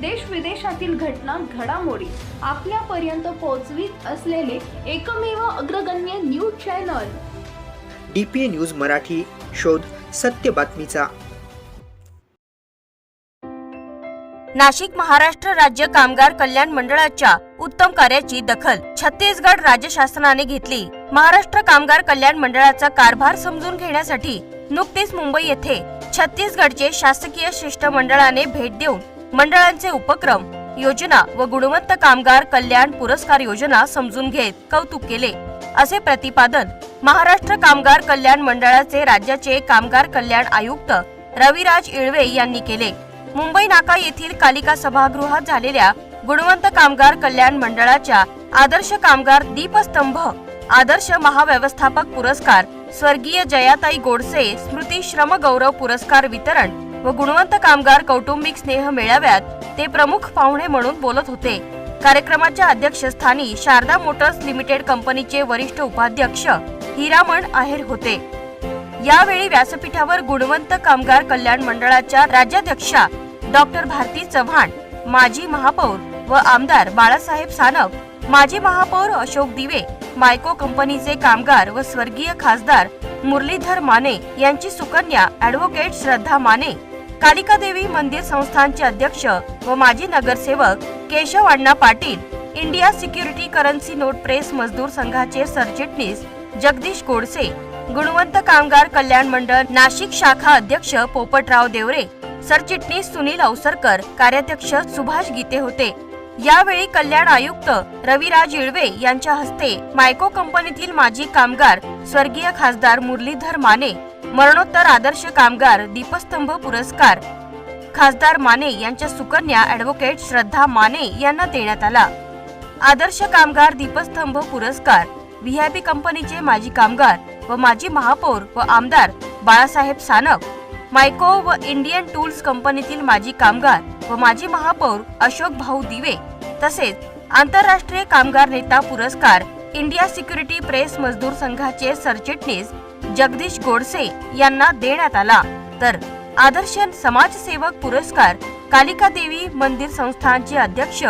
देश विदेशातील घटना घडामोडी आपल्यापर्यंत पोहोचवीत असलेले एकमेव अग्रगण्य news channel. D P A news Marathi शोध सत्य बातमीचा. नाशिक महाराष्ट्र राज्य कामगार कल्याण मंडळाच्या उत्तम कार्याची दखल छत्तीसगड राज्य शासनाने घेतली. महाराष्ट्र कामगार कल्याण मंडळाचा कारभार समजून घेण्यासाठी नुकतेच मुंबई येथे छत्तीसगडचे शासकीय शिष्टमंडळाने भेट देऊन मंडळांचे उपक्रम योजना व गुणवंत कामगार कल्याण पुरस्कार योजना समजून घेत कौतुक केले. असे प्रतिपादन महाराष्ट्र कामगार कल्याण मंडळाचे राज्याचे कामगार कल्याण आयुक्त रविराज इळवे यांनी केले. मुंबई नाका येथील कालिका सभागृहात झालेल्या गुणवंत कामगार कल्याण मंडळाच्या आदर्श कामगार दीपस्तंभ आदर्श महाव्यवस्थापक पुरस्कार स्वर्गीय जयाताई गोडसे स्मृती श्रम गौरव पुरस्कार वितरण व गुणवंत कामगार कौटुंबिक स्नेह मेळाव्यात ते प्रमुख पाहुणे म्हणून बोलत होते. कार्यक्रमाच्या अध्यक्षस्थानी शारदा मोटर्स लिमिटेड कंपनीचे वरिष्ठ उपाध्यक्ष हिरामण आहेर होते. यावेळी व्यासपीठावर गुणवंत कामगार कल्याण मंडळाच्या राज्याध्यक्षा डॉक्टर भारती चव्हाण माजी महापौर व आमदार बाळासाहेब सानप माजी महापौर अशोक दिवे मायको कंपनीचे कामगार व स्वर्गीय खासदार मुरलीधर माने यांची सुकन्या ॲडव्होकेट श्रद्धा माने. कालिका देवी मंदिर संस्थानचे अध्यक्ष व माजी नगरसेवक Keshav Anna Patil India security currency note press Mazdoor संघाचे सरचिटणीस जगदीश गोडसे गुणवंत कामगार कल्याण मंडळ नाशिक शाखा अध्यक्ष पोपटराव देवरे सरचिटणीस सुनील अवसरकर कार्याध्यक्ष सुभाष गीते होते. यावेळी कल्याण आयुक्त रविराज इळवे यांच्या हस्ते मायको कंपनीतील माजी कामगार स्वर्गीय खासदार मुरलीधर माने मरणोत्तर आदर्श कामगार दीपस्तंभ पुरस्कार. खासदार माने यांच्या सुकन्या ॲडव्होकेट श्रद्धा माने यांना देण्यात आला. आदर्श कामगार दीपस्तंभ पुरस्कार व्हीआयपी कंपनीचे माजी कामगार व माजी महापौर व आमदार बाळासाहेब सानप मायको व इंडियन टूल्स कंपनीतील माजी कामगार व माजी महापौर अशोक भाऊ दिवे तसेच आंतरराष्ट्रीय कामगार नेता पुरस्कार इंडिया सिक्युरिटी प्रेस मजदूर संघाचे सरचिटणीस जगदीश गोडसे यांना देण्यात आला. तर आदर्श समाजसेवक पुरस्कार कालिका देवी मंदिर संस्थानचे अध्यक्ष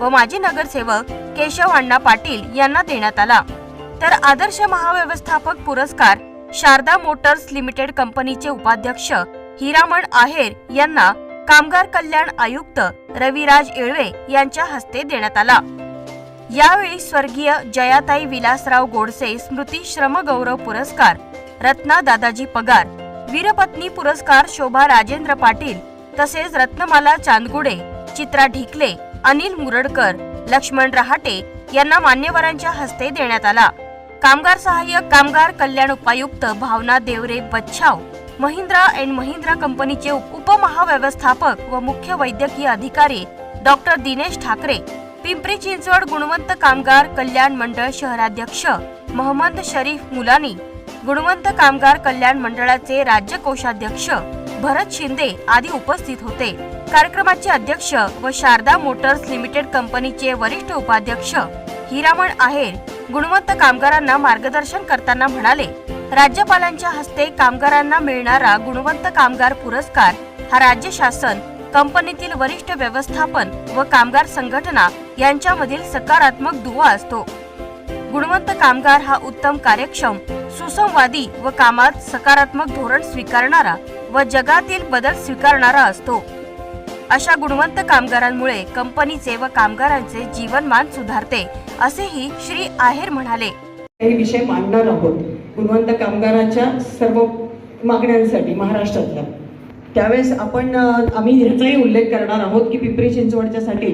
व माजी नगरसेवक केशव अण्णा पाटील यांना देण्यात आला. तर आदर्श महाव्यवस्थापक पुरस्कार शारदा मोटर्स लिमिटेड कंपनीचे उपाध्यक्ष हिरामण आहेर यांना कामगार कल्याण आयुक्त रविराज येळवे यांच्या हस्ते देण्यात आला. यावेळी स्वर्गीय जयाताई विलासराव गोडसे स्मृती श्रम गौरव पुरस्कार रत्ना दादाजी पगार वीरपत्नी पुरस्कार शोभा राजेंद्र पाटील तसेच रत्नमाला चांदगुडे चित्रा ढिकले अनिल मुरडकर लक्ष्मण रहाटे यांना मान्यवरांच्या हस्ते देण्यात आला. कामगार सहाय्यक कामगार कल्याण उपायुक्त भावना देवरे बच्छाव महिंद्रा अँड महिंद्रा कंपनीचे उपमहाव्यवस्थापक व मुख्य वैद्यकीय अधिकारी डॉक्टर दिनेश ठाकरे पिंपरी चिंचवड गुणवंत कामगार कल्याण मंडळ शहराध्यक्ष मोहम्मद शरीफ मुलानी गुणवंत कामगार कल्याण मंडळाचे राज्य कोषाध्यक्ष भरत शिंदे आदी उपस्थित होते. कार्यक्रमाचे अध्यक्ष व शारदा मोटर्स लिमिटेड कंपनीचे वरिष्ठ उपाध्यक्ष हिरामण आहेर गुणवंत कामगारांना मार्गदर्शन करताना म्हणाले राज्यपालांच्या हस्ते कामगारांना मिळणारा गुणवंत कामगार पुरस्कार हा राज्य शासन कंपनीतील वरिष्ठ व्यवस्थापन व कामगार संघटना यांच्यामधील सकारात्मक दुवा असतो. गुणवंत कामगार हा उत्तम कार्यक्षम सुसंवादी व कामात सकारात्मक धोरण स्वीकारणारा व जगातील बदल स्वीकारणारा असतो. अशा गुणवंत कामगारांमुळे कंपनीचे व कामगारांचे जीवनमान सुधारते असेही श्री आहेर म्हणाले. हे विषय मांडणार आहोत. गुणवंत कामगाराच्या सर्व मागण्यांसाठी महाराष्ट्रातल्या. त्यावेळेस आपण आम्ही ह्याचाही उल्लेख करणार आहोत की पिंपरी चिंचवडच्यासाठी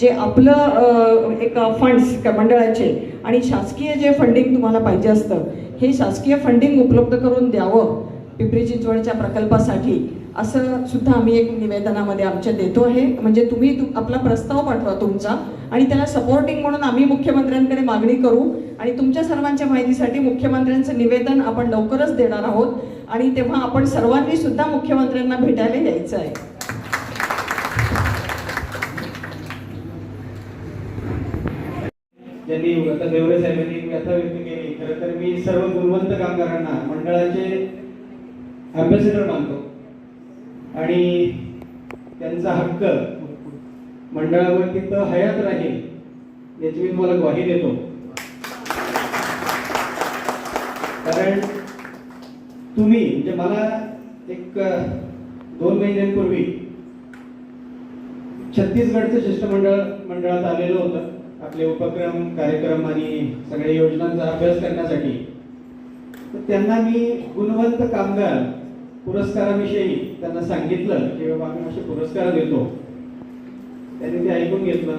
जे आपलं एक फंड्स मंडळाचे आणि शासकीय जे फंडिंग तुम्हाला पाहिजे असतं हे शासकीय फंडिंग उपलब्ध करून द्यावं पिंपरी चिंचवडच्या प्रकल्पासाठी असं सुद्धा आम्ही एक निवेदनामध्ये आमच्या देतो आहे. म्हणजे तुम्ही आपला प्रस्ताव पाठवा तुमचा आणि त्याला सपोर्टिंग म्हणून आम्ही मुख्यमंत्र्यांकडे मागणी करू. आणि तुमच्या सर्वांच्या माहितीसाठी मुख्यमंत्र्यांचं निवेदन आपण लवकरच देणार आहोत. आणि तेव्हा आपण सर्वांनी सुद्धा मुख्यमंत्र्यांना भेटायला यायचं आहे. त्यांनी आता देवरे साहेबांनी व्यथा व्यक्त केली खरं तर मी सर्व गुणवंत कामगारांना मंडळाचे अँबॅसेडर मानतो. आणि त्यांचा हक्क मंडळावरती तिथं हयात राहील याची मी तुम्हाला ग्वाही देतो. कारण तुम्ही म्हणजे मला एक दोन महिन्यांपूर्वी छत्तीसगडचं शिष्टमंडळ मंडळात आलेलं होतं. आपले उपक्रम कार्यक्रम आणि सगळ्या योजनांचा अभ्यास करण्यासाठी. तर त्यांना मी गुणवंत कामगार पुरस्काराविषयी त्यांना सांगितलं की बाबा आम्ही असे पुरस्कार देतो. त्यांनी ते ऐकून घेतलं.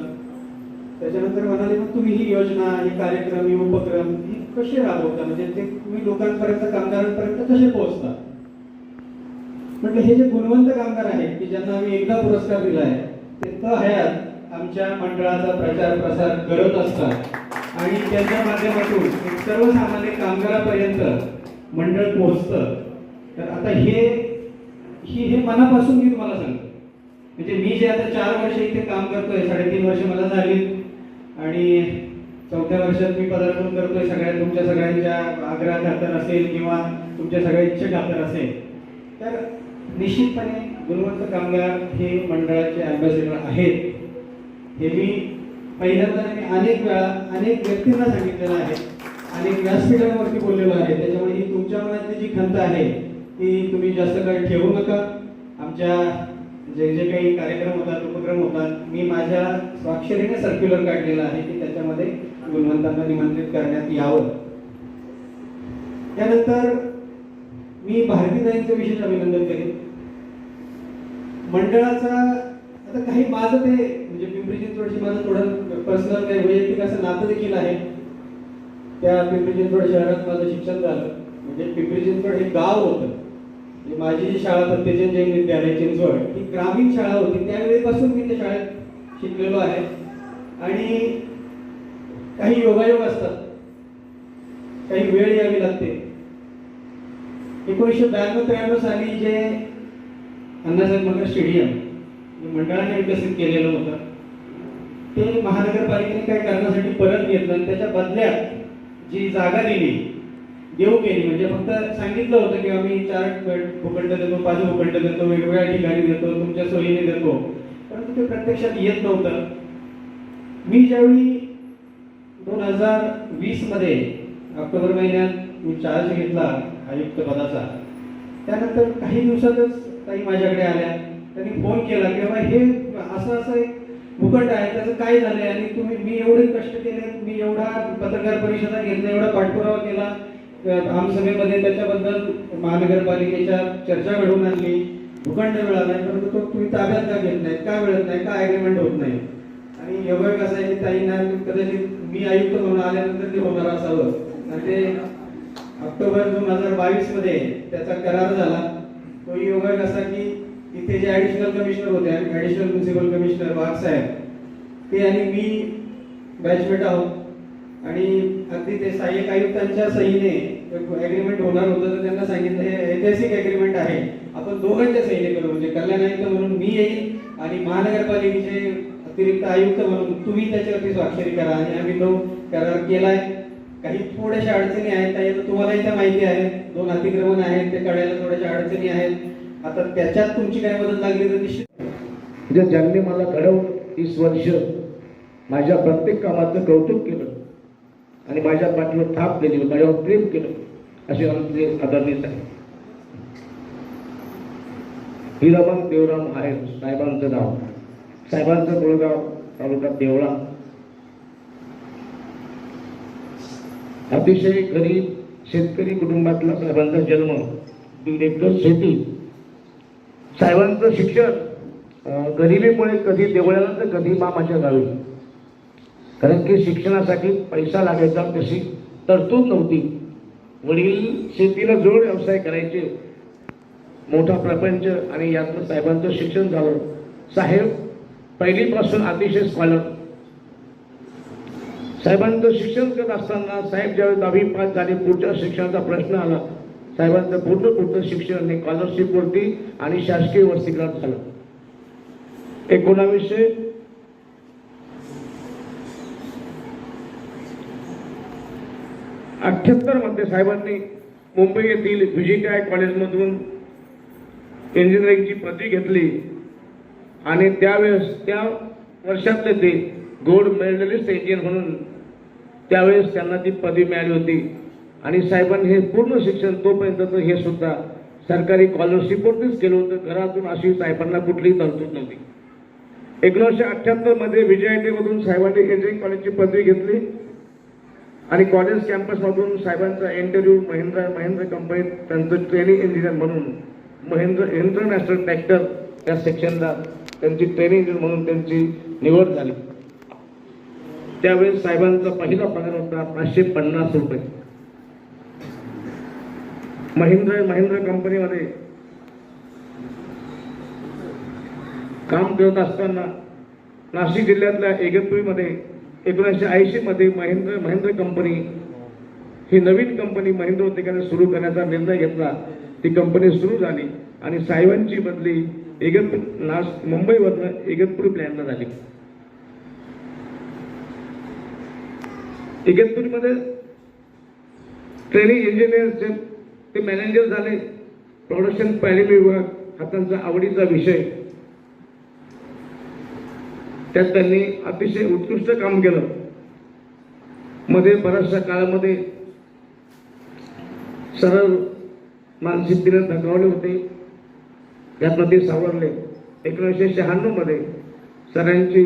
त्याच्यानंतर म्हणाले मग तुम्ही ही योजना हे कार्यक्रम हे उपक्रम ही कसे राबवता म्हणजे ते तुम्ही लोकांपर्यंत कामगारांपर्यंत कसे पोहोचता म्हटलं हे जे गुणवंत कामगार आहेत की ज्यांना आम्ही एकदा पुरस्कार दिला आहे ते तर हयात आमच्या मंडळाचा प्रचार प्रसार करत असतात. आणि त्यांच्या माध्यमातून एक सर्वसामान्य कामगारापर्यंत मंडळ पोहोचतं. तर आता हे ही हे मनापासून मी तुम्हाला सांगतो. म्हणजे मी जे आता चार वर्ष इथे काम करतोय साडेतीन वर्ष मला झाली. आणि चौथ्या वर्षात मी पदार्पण करतोय. सगळ्या तुमच्या सगळ्यांच्या आग्रह खातर असेल किंवा तुमच्या सगळ्या इच्छा खातर असेल. तर निश्चितपणे गुणवंत कामगार हे मंडळाचे अँबॅसिडर आहेत. हे मी पहिल्यांदा मी अनेक वेळा अनेक व्यक्तींना सांगितलेलं आहे. अनेक व्यासपीठांवरती बोललेलो आहे. त्याच्यामुळे ही तुमच्या मनातली जी खंत आहे ती तुम्ही जास्त काळ ठेवू नका. आमच्या जे जे काही कार्यक्रम होतात उपक्रम होतात मी माझ्या स्वाक्षरीने सर्क्युलर काढलेला आहे की त्याच्यामध्ये गुणवंतांना निमंत्रित करण्यात यावं. त्यानंतर मी भारतीताईंचं विशेष अभिनंदन करेन. मंडळाचा आता काही माझं ते म्हणजे पिंपरी चिंचवडशी माझं थोडं पर्सनल काही वैयक्तिक असं नातं देखील आहे. त्या पिंपरी चिंचवड शहरात माझं शिक्षण झालं. म्हणजे पिंपरी चिंचवड हे गाव होतं. माझी जी शाळा सत्यजन जैन विद्यालय चिंचवड ही ग्रामीण शाळा होती. त्यावेळेपासून मी त्या शाळेत शिकलेलो आहे. आणि काही योगायोग असतात. काही वेळ यावी लागते. एकोणीसशे ब्याण्णव त्र्याण्णव साली जे अण्णासाहेब मगर स्टेडियम मंडळाने विकसित केलेलं होतं ते महानगरपालिकेने काय करण्यासाठी परत घेतलं आणि त्याच्या बदल्यात जी जागा दिली देऊ केली म्हणजे फक्त सांगितलं होतं की आम्ही चार भूखंड देतो पाच भूखंड देतो वेगवेगळ्या ठिकाणी देतो तुमच्या सोयीने देतो. परंतु ते प्रत्यक्षात येत नव्हतं. मी ज्यावेळी दोन हजार वीसमध्ये ऑक्टोबर महिन्यात मी चार्ज घेतला आयुक्त पदाचा त्यानंतर काही दिवसातच काही माझ्याकडे आल्या. त्यांनी फोन केला की बाबा हे असं असं एक भूखंड आहे त्याचं काय झालंय? आणि तुम्ही मी एवढे कष्ट केले मी एवढा पत्रकार परिषदा घेतल्या एवढा पाठपुरावा केला आमसभेमध्ये त्याच्याबद्दल महानगरपालिकेच्या चर्चा घडवून आणली भूखंड मिळाला परंतु तो तुम्ही ताब्यात का घेत नाही का मिळत नाही? का ॲग्रीमेंट होत नाही? आणि योगा कसं आहे की ताईंना कदाचित मी आयुक्त म्हणून आल्यानंतर ते होणार असावं. आणि ते ऑक्टोबर दोन हजार बावीसमध्ये त्याचा करार झाला. तो योगा कसा की इथे जे ऍडिशनल कमिशनर होते ऍडिशनल प्रिन्सिपल कमिशनर वाघ साहेब ते आणि मी बॅचमेट आहोत. आणि अगदी ते सहाय्यक आयुक्तांच्या सहीने ऍग्रीमेंट होणार होतं तर त्यांना सांगितलं हे ऐतिहासिक ऍग्रीमेंट आहे. आपण दोघांच्या सहीने करू म्हणजे कल्याण आयुक्त म्हणून मी येईल आणि महानगरपालिकेचे अतिरिक्त आयुक्त म्हणून तुम्ही त्याच्यावरती स्वाक्षरी करा आणि आम्ही तो करार केलाय. काही थोड्याशा अडचणी आहेत काही आता तुम्हालाही त्या माहिती आहे दोन अतिक्रमण आहेत ते काढायला थोड्याशा अडचणी आहेत. आता त्याच्यात तुमची काय मदत लागली तर निश्चित म्हणजे ज्यांनी मला घडवून तीस वर्ष माझ्या प्रत्येक कामाचं कौतुक केलं आणि माझ्या पाठीवर थाप दिली माझ्यावर प्रेम केलं. असे आमचे आदरणीय साहेब. हिराबाग देवराम आहे साहेबांचं नाव. साहेबांचं मुळगाव तालुका देवळा. अतिशय गरीब शेतकरी कुटुंबातला साहेबांचा जन्म नेमकं शेती साहेबांचं शिक्षण गरिबीमुळे कधी देवळाला तर कधी मामाच्या गावी. कारण की शिक्षणासाठी पैसा लागायचा तशी तरतूद नव्हती. वडील शेतीला जोड व्यवसाय करायचे. मोठा प्रपंच आणि यातनं साहेबांचं शिक्षण झालं. साहेब पहिलीपासून अतिशय स्कॉलर साहेबांचं शिक्षण करत असताना साहेब ज्यावेळी दहावी पास झाले पुढच्या शिक्षणाचा प्रश्न आला. साहेबांचं पूर्ण पूर्ण शिक्षण हे स्कॉलरशिपवरती आणि शासकीय वर्षीकरण झालं. एकोणावीसशे अठ्ठ्याहत्तरमध्ये साहेबांनी मुंबई येथील व्हीजीटीआय कॉलेजमधून इंजिनिअरिंगची पदवी घेतली. आणि त्यावेळेस त्या वर्षातले ते गोल्ड मेडलिस्ट इंजिनियर म्हणून त्यावेळेस त्यांना ती पदवी मिळाली होती. आणि साहेबांनी हे पूर्ण शिक्षण तोपर्यंत हे सुद्धा सरकारी स्कॉलरशिपवरतीच केलं होतं. घरातून अशी साहेबांना कुठलीही तरतूद नव्हती. एकोणीसशे अठ्ठ्याहत्तरमध्ये विजय आय मधून साहेबांनी इंजिनिअरिंग कॉलेजची पदवी घेतली. आणि कॉलेज कॅम्पसमधून साहेबांचा इंटरव्ह्यू महिंद्रा महेंद्र कंपनीत त्यांचं ट्रेनिंग इंजिनियर म्हणून महिंद्र इंटरनॅशनल ट्रॅक्टर या सेक्शनला त्यांची ट्रेनिंग इंजिनियर म्हणून त्यांची निवड झाली. त्यावेळेस साहेबांचा पहिला पगार होता पाचशे पन्नास रुपये. महिंद्र महिंद्रा कंपनीमध्ये काम करत असताना नाशिक जिल्ह्यातल्या इगतपुरीमध्ये एकोणीसशे ऐंशीमध्ये महेंद्र महेंद्र कंपनी ही नवीन कंपनी महेंद्र उद्योगाने सुरू करण्याचा निर्णय घेतला. ती कंपनी सुरू झाली आणि साहेबांची बदली इगतपूर लास्ट मुंबईवरनं इगतपूर प्लॅनला झाली. इगतपूरमध्ये ट्रेनिंग इंजिनियरचे ते मॅनेजर झाले. प्रोडक्शन प्लॅनिंग विभाग हा त्यांचा आवडीचा विषय. त्यात त्यांनी अतिशय उत्कृष्ट काम केलं. मध्ये बऱ्याचशा काळामध्ये सरळ मानसिकतेने धकावले होते. त्यातनं ते सावरले. एकोणीसशे शहाण्णवमध्ये सरांची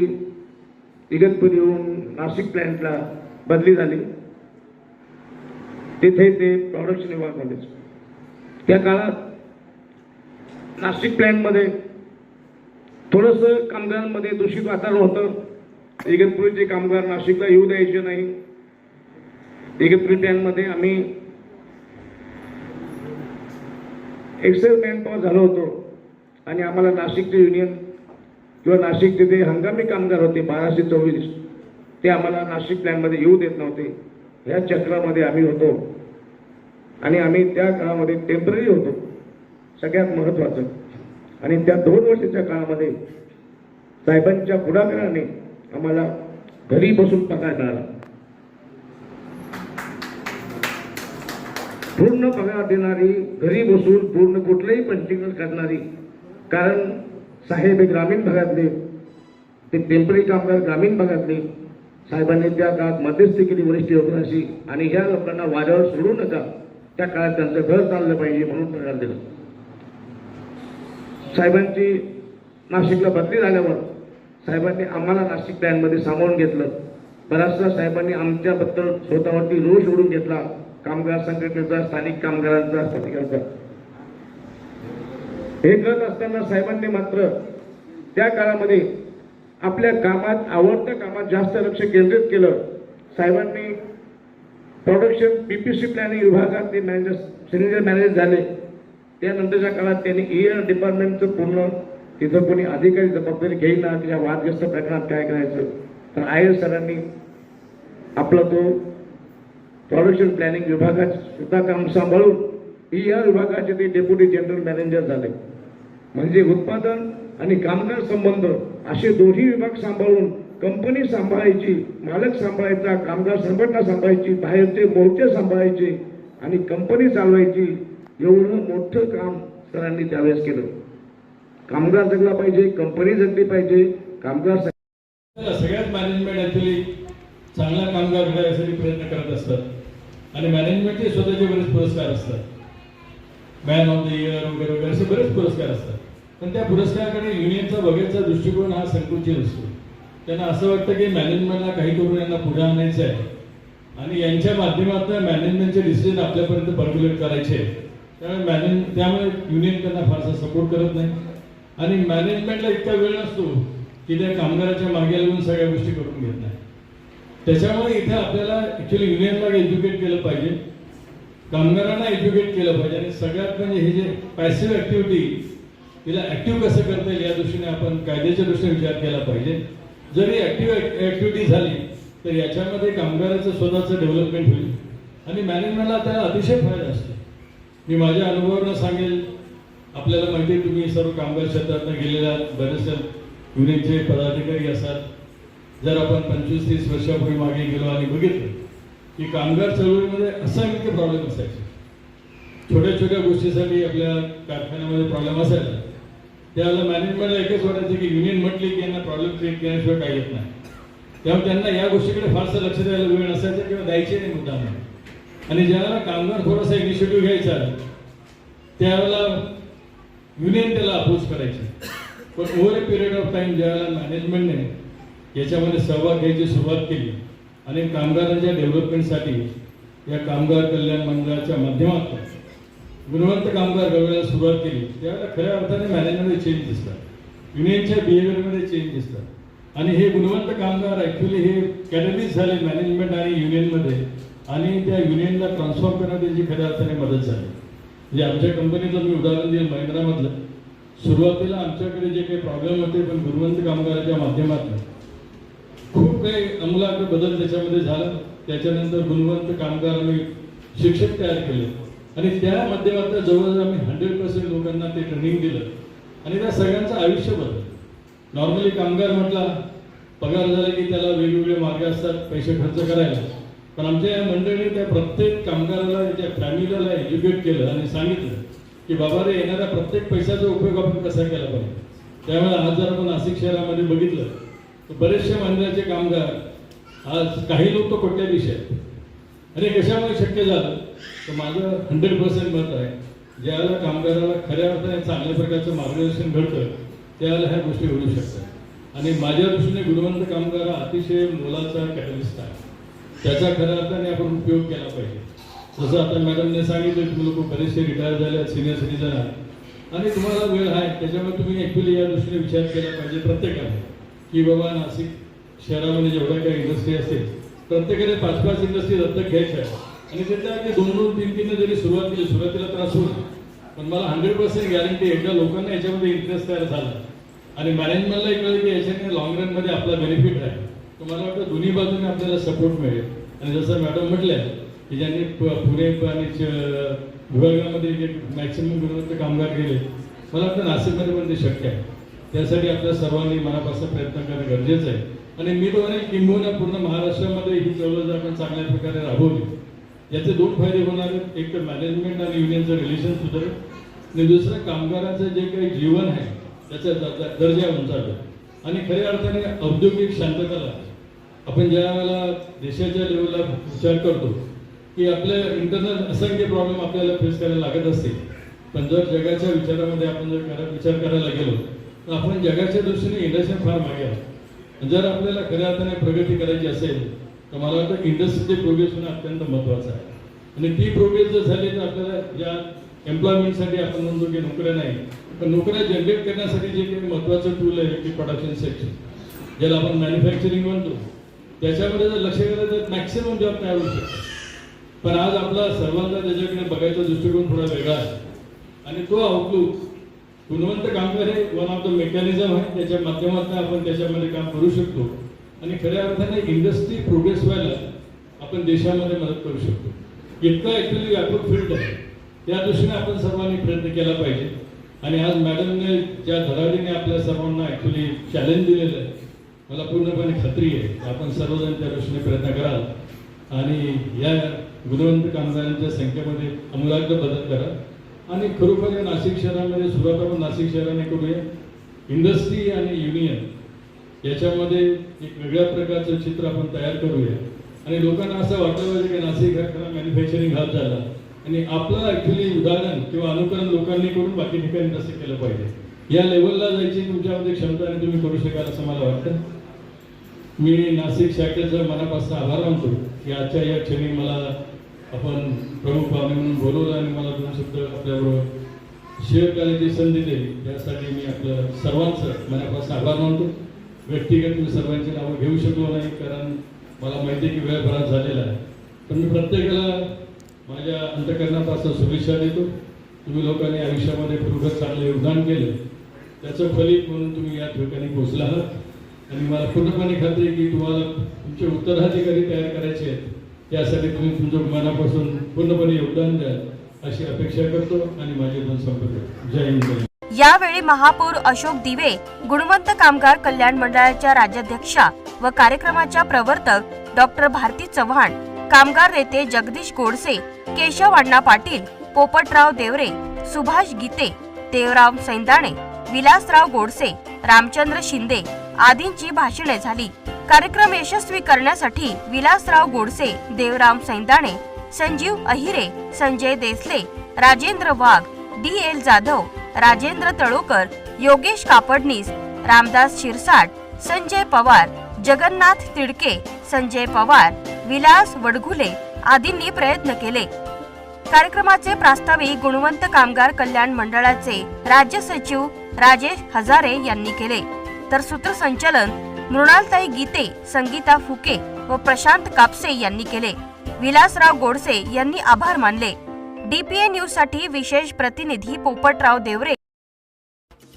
इगतपुरी येऊन नाशिक प्लॅन्टला बदली झाली. तिथे ते प्रॉडक्शन विभाग झाले त्या काळात नाशिक प्लॅन्टमध्ये थोडंसं कामगारांमध्ये दूषित वातावरण होतं. इगतपुरीचे कामगार नाशिकला येऊ द्यायचे नाही. इगतपुरी प्लॅनमध्ये आम्ही एक्सेल मॅनपॉवर झालो होतो. आणि आम्हाला नाशिकचे युनियन किंवा नाशिकचे ते हंगामी कामगार होते बाराशे चोवीस ते आम्हाला नाशिक प्लॅनमध्ये येऊ देत नव्हते. ह्या चक्रामध्ये आम्ही होतो. आणि आम्ही त्या काळामध्ये टेंपररी होतो. सगळ्यात महत्त्वाचं. आणि त्या दोन वर्षाच्या काळामध्ये साहेबांच्या पुढाकाराने आम्हाला घरी बसून पगार मिळाला. पूर्ण पगार देणारी घरी बसून पूर्ण कुठलंही पंचीकरण करणारी कारण साहेब हे ग्रामीण भागातले ते टेंपररी कामगार ग्रामीण भागातले साहेबांनी त्या काळात मध्यस्थी केली वरिष्ठ योजनाशी आणि ह्या लोकांना वाऱ्यावर सोडू नका. त्या काळात त्यांचं घर चाललं पाहिजे म्हणून पगार दिला. साहेबांची नाशिकला बदली झाल्यावर साहेबांनी आम्हाला नाशिक प्लॅनमध्ये सामावून घेतलं. बराचसा साहेबांनी आमच्याबद्दल स्वतःवरती रोष ओढून घेतला. कामगार संघटनेचा स्थानिक कामगारांचा स्थानिकांचा हे करत असताना साहेबांनी मात्र त्या काळामध्ये आपल्या कामात आवडत्या कामात जास्त लक्ष केंद्रित केलं. साहेबांनी प्रोडक्शन पीपीसी प्लॅनिंग विभागात ते मॅनेजर सिनियर मॅनेजर झाले. त्यानंतरच्या काळात त्यांनी ईआर डिपार्टमेंटचं पूर्ण तिथं कोणी अधिकारी जबाबदारी घेईना तिच्या वादग्रस्त प्रकरणात काय करायचं? तर आय एस सरांनी आपला तो प्रॉडक्शन प्लॅनिंग विभागात सुद्धा काम सांभाळून ई आर विभागाचे ते डेप्युटी जनरल मॅनेजर झाले. म्हणजे उत्पादन आणि कामगार संबंध असे दोन्ही विभाग सांभाळून कंपनी सांभाळायची मालक सांभाळायचा कामगार संघटना सांभाळायची बाहेरचे मोर्चे सांभाळायचे आणि कंपनी चालवायची एवढं मोठं काम सरांनी त्यावेळेस केलं. कामगार जगला पाहिजे कंपनी जगली पाहिजे कामगार सगळ्यात मॅनेजमेंट ऍक्च्युली चांगला कामगार घडवण्यासाठी प्रयत्न करत असतात. आणि मॅनेजमेंटचे स्वतःचे बरेच पुरस्कार असतात. मॅन ऑफ द इयर वगैरे वगैरे असे बरेच पुरस्कार असतात. पण त्या पुरस्काराकडे युनियनचा बघायचा दृष्टिकोन हा संकुचित असतो. त्यांना असं वाटतं की मॅनेजमेंटला काही करून यांना पुढे आणायचं आहे. आणि यांच्या माध्यमातून मॅनेजमेंटचे डिसिजन आपल्यापर्यंत पर्क्युलेट करायचे आहेत. त्यामुळे मॅनेज त्यामुळे युनियन त्यांना फारसा सपोर्ट करत नाही. आणि मॅनेजमेंटला इतका वेळ नसतो की त्या कामगाराच्या मागे लागून सगळ्या गोष्टी करून घेत नाही. त्याच्यामुळे इथे आपल्याला ॲक्च्युली युनियनला एज्युकेट केलं पाहिजे. कामगारांना एज्युकेट केलं पाहिजे. आणि सगळ्यात म्हणजे हे जे पॅसिव्ह ऍक्टिव्हिटी तिला ऍक्टिव्ह कसं करता येईल या दृष्टीने आपण कायद्याच्या दृष्टीने विचार केला पाहिजे. जरी ऍक्टिव्ह ऍक्टिव्हिटी झाली तर याच्यामध्ये कामगाराचं स्वतःचं डेव्हलपमेंट होईल. आणि मॅनेजमेंटला त्याला अतिशय फायदा असतो. मी माझ्या अनुभवानं सांगेल. आपल्याला माहिती आहे तुम्ही सर्व कामगार क्षेत्रातनं गेलेल्या बरेचसे युनियनचे पदाधिकारी असतात. जर आपण पंचवीस तीस वर्षापूर्वी मागे गेलो आणि बघितलं की कामगार चळवळीमध्ये असंख्य प्रॉब्लेम असायचे. छोट्या छोट्या गोष्टीसाठी आपल्या कारखान्यामध्ये प्रॉब्लेम असायचा. त्याला मॅनेजमेंटला एकच वाटायचं की युनियन म्हटली की यांना प्रॉब्लेम क्रिएट केल्याशिवाय काही येत नाही. त्यामुळे त्यांना या गोष्टीकडे फारसं लक्ष द्यायला वेळ नसायचा किंवा द्यायचे नाही मुद्दा आणि ज्यावेळेला कामगार थोडासा इनिशिएटिव्ह घ्यायचा त्यावेळेला युनियन त्याला अपोज करायची. पण over a period of time ज्यावेळेला मॅनेजमेंटने याच्यामध्ये सहभाग घ्यायची सुरुवात केली आणि कामगारांच्या डेव्हलपमेंटसाठी या कामगार कल्याण मंडळाच्या माध्यमातून गुणवंत कामगार घडवायला सुरुवात केली. त्यावेळेला खऱ्या अर्थाने मॅनेजमेंटमध्ये चेंज दिसतात. युनियनच्या बिहेवियरमध्ये चेंज दिसतात. आणि हे गुणवंत कामगार ॲक्च्युली हे कॅटलिस्ट झाले मॅनेजमेंट आणि युनियनमध्ये आणि त्या युनियनला ट्रान्सफॉर्म करण्यात त्यांची खऱ्या अर्थाने मदत झाली. म्हणजे आमच्या कंपनीचं मी उदाहरण देईल महिंद्रामधलं. सुरुवातीला आमच्याकडे जे काही प्रॉब्लेम होते पण गुणवंत कामगाराच्या माध्यमातून खूप काही अमूलाग्र बदल त्याच्यामध्ये झाला. त्याच्यानंतर गुणवंत कामगार आम्ही शिक्षक तयार केले. आणि त्या माध्यमातून जवळजवळ आम्ही हंड्रेड पर्सेंट लोकांना ते ट्रेनिंग दिलं. आणि त्या सगळ्यांचं आयुष्य बदल नॉर्मली कामगार म्हटला पगार झाला की त्याला वेगवेगळे मार्ग असतात पैसे खर्च करायला. पण आमच्या या मंडळीने त्या प्रत्येक कामगाराला त्या फॅमिलीला एज्युकेट केलं आणि सांगितलं की बाबा रे येणाऱ्या प्रत्येक पैशाचा उपयोग आपण कसा केला पाहिजे? त्यामुळे आज जर आपण नाशिक शहरामध्ये बघितलं तर बरेचसे मंडळाचे कामगार आज काही लोक तर कोट्याधीश आहेत. आणि कशामुळे शक्य झालं? तर माझं हंड्रेड पर्सेंट मत आहे ज्याला कामगाराला खऱ्या अर्थाने चांगल्या प्रकारचं मार्गदर्शन घडतं त्याला ह्या गोष्टी घडू शकतात. आणि माझ्या दृष्टीने गुणवंत कामगार हा अतिशय मोलाचा कॅटलिस्ट आहे. त्याचा खऱ्या अर्थाने आपण उपयोग केला पाहिजे. जसं आता मॅडमने सांगितलं तुम्ही लोक बरेचसे रिटायर झाले सिनियर सिटीजन आहात. आणि तुम्हाला वेळ आहे त्याच्यामुळे तुम्ही ॲक्च्युली या दृष्टीने विचार केला पाहिजे प्रत्येकाने. की बाबा नाशिक शहरामध्ये जेवढ्या काही इंडस्ट्री असतील प्रत्येकाने पाच पाच इंडस्ट्री दत्तक घ्यायच्या आणि त्याच्या अगदी दोन दोन तीन तीन जरी सुरुवात केली सुरुवातीला त्रास होईल पण मला हंड्रेड पर्सेंट गॅरंटी एकदा लोकांना याच्यामध्ये इंटरेस्ट तयार झाला. आणि मॅनेजमेंटलाही कळलं की याच्याने लॉंग रनमध्ये आपला बेनिफिट आहे तर मला वाटतं दोन्ही बाजूने आपल्याला सपोर्ट मिळेल. आणि जसं मॅडम म्हटल्या की ज्यांनी पुणे आणि च- विभागामध्ये जे मॅक्सिमम गुणवत्ता कामगार गेले मला वाटतं नाशिकमध्ये पण ते शक्य आहे. त्यासाठी आपल्या सर्वांनी मनापासून प्रयत्न करणं गरजेचं आहे. आणि मी तो म्हणेल किंबहुना पूर्ण महाराष्ट्रामध्ये ही चळवळ जर आपण चांगल्या प्रकारे राबवली याचे दोन फायदे होणार आहेत. एक तर मॅनेजमेंट आणि युनियनचं रिलेशन सुधारेल. आणि दुसरं कामगारांचं जे काही जीवन आहे त्याचा दर्जा दर्जा उंचावेल. आणि खऱ्या अर्थाने औद्योगिक शांतताला आपण ज्या वेळेला देशाच्या लेवलला विचार करतो की आपल्या इंटरनल असंख्य प्रॉब्लेम आपल्याला फेस करायला लागत असतील. पण जर जगाच्या विचारामध्ये आपण जर करा विचार करायला गेलो तर आपण जगाच्या दृष्टीने इंडस्ट्री फार मागे आहोत. जर आपल्याला खऱ्या अर्थाने प्रगती करायची असेल तर मला वाटतं इंडस्ट्रीचे प्रोग्रेस होणं अत्यंत महत्त्वाचं आहे. आणि ती प्रोग्रेस जर झाली तर आपल्याला या एम्प्लॉयमेंटसाठी आपण म्हणतो की नोकऱ्या नाही पण नोकऱ्या जनरेट करण्यासाठी जे काही महत्त्वाचं टूल आहे की प्रोडक्शन सेक्शन ज्याला आपण मॅन्युफॅक्चरिंग म्हणतो. त्याच्यामध्ये जर लक्ष गेलं तर मॅक्सिमम जॉब तयार होऊ शकतो. पण आज आपला सर्वांचा त्याच्याकडे बघायचा दृष्टिकोन थोडा वेगळा आहे. आणि तो आउटलुक गुणवंत कामगार हे वन ऑफ द मेकॅनिझम आहे. त्याच्या माध्यमातून आपण त्याच्यामध्ये काम करू शकतो. आणि खऱ्या अर्थाने इंडस्ट्री प्रोग्रेस व्हायला आपण देशामध्ये मदत करू शकतो. इतकं ॲक्च्युली व्यापक फील्ड आहे. त्या दृष्टीने आपण सर्वांनी प्रयत्न केला पाहिजे. आणि आज मॅडमने ज्या धडाडीने आपल्या सर्वांना ॲक्च्युली चॅलेंज दिलेलं आहे मला पूर्णपणे खात्री आहे की आपण सर्वजण त्या दृष्टीने प्रयत्न कराल. आणि या गुणवंत कामगारांच्या संख्येमध्ये अमूलाग्र बदल करा. आणि खरोखर या नाशिक शहरामध्ये सुरुवात आपण नाशिक शहराने करूया. इंडस्ट्री आणि युनियन याच्यामध्ये एक वेगळ्या प्रकारचं चित्र आपण तयार करूया. आणि लोकांना असं वाटलं पाहिजे की नाशिक हा खरा मॅन्युफॅक्चरिंग हब झाला. आणि आपलं ॲक्च्युली उदाहरण किंवा अनुकरण लोकांनी करून बाकी ठिकाणी तसं केलं पाहिजे. या लेवलला जायची तुमच्यामध्ये क्षमता आणि तुम्ही करू शकाल असं मला वाटतं. मी नाशिक शाखेचं मनापासून आभार मानतो की आजच्या या क्षणी मला आपण प्रमुख पाहुणे म्हणून बोलवलं आणि मला दोन शब्द आपल्याबरोबर शेअर करायची संधी दिली. त्यासाठी मी आपलं सर्वांचं मनापासून आभार मानतो. व्यक्तिगत मी सर्वांची नावं घेऊ शकलो नाही कारण मला माहिती आहे की वेळ बराच झालेला आहे. पण मी प्रत्येकाला माझ्या अंतकरणापासून शुभेच्छा देतो. तुम्ही लोकांनी आयुष्यामध्ये खरोखर चांगलं योगदान केलं. त्याचं फलित म्हणून तुम्ही या ठिकाणी पोहोचला आहात. आणि मला पूर्णपणे खात्री की तुम्हाला तुमचे उत्तराधिकारी तयार करायचे आहेत त्यासाठी तुम्ही तुमच्या मनापासून पूर्णपणे योगदान द्याल अशी अपेक्षा करतो आणि माझे दोन संपर्क जय हिंद जय हिंद. यावेळी महापौर अशोक दिवे गुणवंत कामगार कल्याण मंडळाच्या राज्याध्यक्षा व कार्यक्रमाच्या प्रवर्तक डॉक्टर भारती चव्हाण कामगार नेते जगदीश गोडसे केशव अण्णा पाटील पोपटराव देवरे सुभाष गीते देवराव सैंदाणे विलासराव गोडसे रामचंद्र शिंदे आदींची भाषणे झाली. कार्यक्रम यशस्वी करण्यासाठी विलासराव गोडसे देवराम सैंदाणे संजीव अहिरे संजय देसले राजेंद्र वाघ डी एल जाधव राजेंद्र तळोकर योगेश कापडनीस रामदास शिरसाट संजय पवार जगन्नाथ तिडके संजय पवार विलास वडघुले आदींनी प्रयत्न केले. कार्यक्रमाचे प्रास्ताविक गुणवंत कामगार कल्याण मंडळाचे राज्य सचिव राजेश हजारे यांनी केले. तर सूत्रसंचालन मृणालताई गीते संगीता फुके व प्रशांत कापसे यांनी केले. विलासराव गोडसे यांनी आभार मानले. डीपीए न्यूजसाठी विशेष प्रतिनिधी पोपटराव देवरे.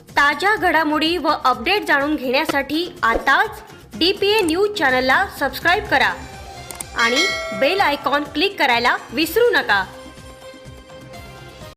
ताज्या घडामोडी व अपडेट जाणून घेण्यासाठी आताच डीपीए न्यूज चॅनलला सबस्क्राईब करा आणि बेल आयकॉन क्लिक करायला विसरू नका.